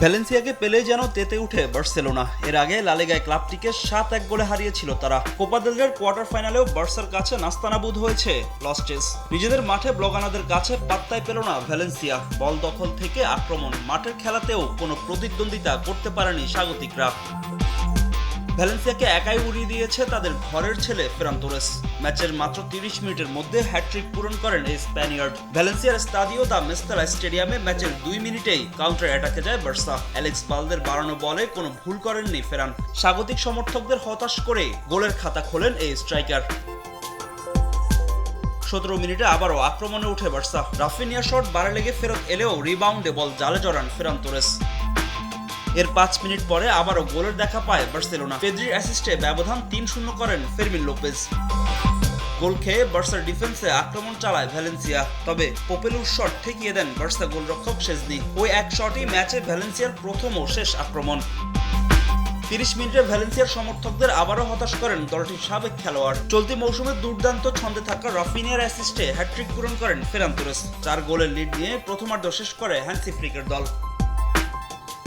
ভ্যালেন্সিয়াকে পেলে যেন তেতে উঠে বার্সেলোনা। এর আগে লালেগায় ক্লাবটিকে সাত এক গোলে হারিয়েছিল তারা। কোপা দেলরের কোয়ার্টার ফাইনালেও বার্সার কাছে নাস্তানাবুদ হয়েছে লস্টেস। নিজেদের মাঠে ব্লগানাদের কাছে পাত্তায় পেল না ভ্যালেন্সিয়া। বল দখল থেকে আক্রমণ, মাঠের খেলাতেও কোনো প্রতিদ্বন্দ্বিতা করতে পারেনি স্বাগতিকরা। ভ্যালেন্সিয়াকে একাই উড়িয়ে দিয়েছে তাদের ঘরের ছেলে ফেরান তোরেস ম্যাচের মাত্র তিরিশ মিনিটের মধ্যে হ্যাট্রিক পূরণ করেন এই স্প্যানিয়ার্ড। ভ্যালেন্সিয়ার স্তাদিও দা মেস্তারা স্টেডিয়ামে ম্যাচের দুই মিনিটেই কাউন্টার অ্যাটাকে যায় বার্সা। অ্যালেক্স বালদের বাড়ানো বলে কোনো ভুল করেননি ফেরান। স্বাগতিক সমর্থকদের হতাশ করে গোলের খাতা খোলেন এই স্ট্রাইকার। সতেরো মিনিটে আবারও আক্রমণে উঠে বার্সা। রাফিনিয়া শট বারে লেগে ফেরত এলেও রিবাউন্ডে বল জালে জড়ান ফেরান তোরেস এর পাঁচ মিনিট পরে আবারও গোলের দেখা পায় বার্সেলোনা। পেদ্রির অ্যাসিস্টে ব্যবধান তিন শূন্য করেন ফেরমিন লোপেজ। গোল খেয়ে বার্সার ডিফেন্সে আক্রমণ চালায় ভ্যালেন্সিয়া। তবে পোপেলুর শট ঠেকিয়ে দেন বার্সা গোলরক্ষক শেজনি ওই এক শটই ম্যাচে ভ্যালেন্সিয়ার প্রথম ও শেষ আক্রমণ। তিরিশ মিনিটে ভ্যালেন্সিয়ার সমর্থকদের আবারও হতাশ করেন দলটির সাবেক খেলোয়াড়। চলতি মৌসুমে দুর্দান্ত ছন্দে থাকা রাফিনিয়ার অ্যাসিস্টে হ্যাট্রিক পূরণ করেন ফেরান্তুরেস চার গোলের লিড নিয়ে প্রথমার্ধ শেষ করে হ্যান্সি ফ্লিকের দল।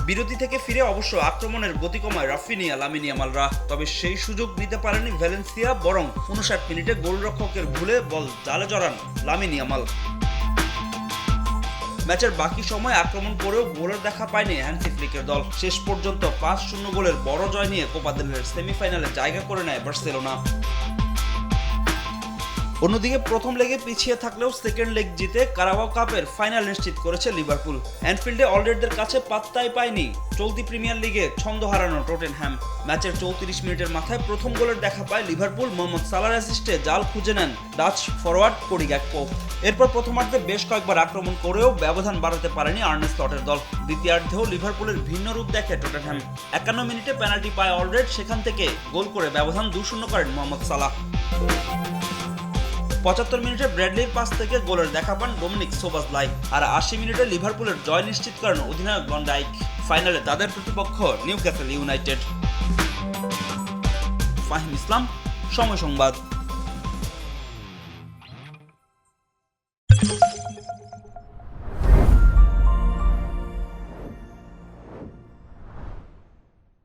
বিরতি থেকে ফিরে অবশ্য আক্রমণের গতি কমায় রাফিনিয়া লামিনিয়ামালরা তবে সেই সুযোগ নিতে পারেনি ভ্যালেন্সিয়া, বরং উনষাট মিনিটে গোলরক্ষকের ভুলে বল জালে জড়ান লামিনিয়ামাল ম্যাচের বাকি সময় আক্রমণ করেও গোলের দেখা পায়নি হ্যান্সি ফ্লিকের দল। শেষ পর্যন্ত পাঁচ শূন্য গোলের বড় জয় নিয়ে কোপা দেলের সেমিফাইনালে জায়গা করে নেয় বার্সেলোনা। অন্যদিকে প্রথম লেগে পিছিয়ে থাকলেও সেকেন্ড লেগ জিতে কারাবাও কাপের ফাইনাল নিশ্চিত করেছে লিভারপুল অ্যানফিল্ডে অলরেডদের কাছে পাত্তাই পায়নি চলতি প্রিমিয়ার লিগে ছন্দ হারানো টোটেনহ্যাম ম্যাচের চৌত্রিশ মিনিটের মাথায় প্রথম গোলের দেখা পায় লিভারপুল মোহাম্মদ সালার অ্যাসিস্টে জাল খুঁজে নেন ডাচ ফরওয়ার্ড কোডি গ্যাকপো। এরপর প্রথমার্ধে বেশ কয়েকবার আক্রমণ করেও ব্যবধান বাড়াতে পারেনি আর্নেস লটের দল। দ্বিতীয়ার্ধেও লিভারপুলের ভিন্ন রূপ দেখে টোটেনহ্যাম একান্ন মিনিটে পেনাল্টি পায় অলরেড সেখান থেকে গোল করে ব্যবধান দু শূন্য করেন মোহাম্মদ সালাহ। পঁচাত্তর মিনিটে ব্র্যাডলির পাস থেকে গোলের দেখা পান ডোমিনিক সোবাসলাই আর আশি মিনিটে লিভারপুলের জয় নিশ্চিত করেন অধিনায়ক গন্ডাইক ডাইক। ফাইনালে তাদের প্রতিপক্ষ Newcastle United. Fahim Islam, সময় সংবাদ।